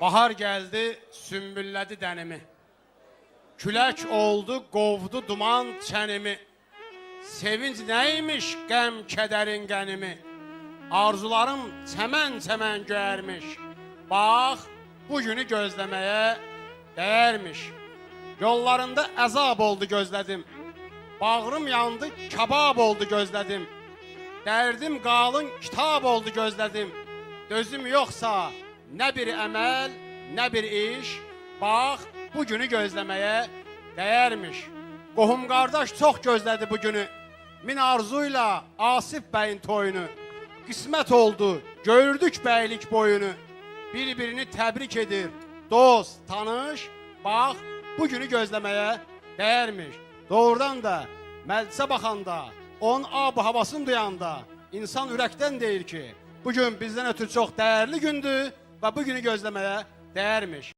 Bahar gəldi, sümbüllədi dənimi. Külək oldu, qovdu duman çənimi. Sevinç nəymiş, qəm kədərin qənimi. Arzularım çəmən-çəmən göyərmiş. Bax, bu günü gözləməyə dəyərmiş. Yollarında əzab oldu gözlədim. Bağrım yandı, kabab oldu gözlədim. Dərdim qalın, kitab oldu gözlədim. Dözüm yoxsa nə bir əməl, nə bir iş, bax bu günü gözləməyə dəyərmiş. Qohum qardaş çox gözlədi bu günü. Min arzuyla Asif bəyin toyunu. Qismət oldu, gördük bəylik boyunu. Bir-birini təbrik edir, dost, tanış, bax bu günü gözləməyə dəyərmiş. Doğrudan da məclisə baxanda, onun ab havasını duyanda insan ürəkdən deyir ki, bu gün bizdən ötürü çox dəyərli gündür və bu günü gözləməyə dəyərmiş.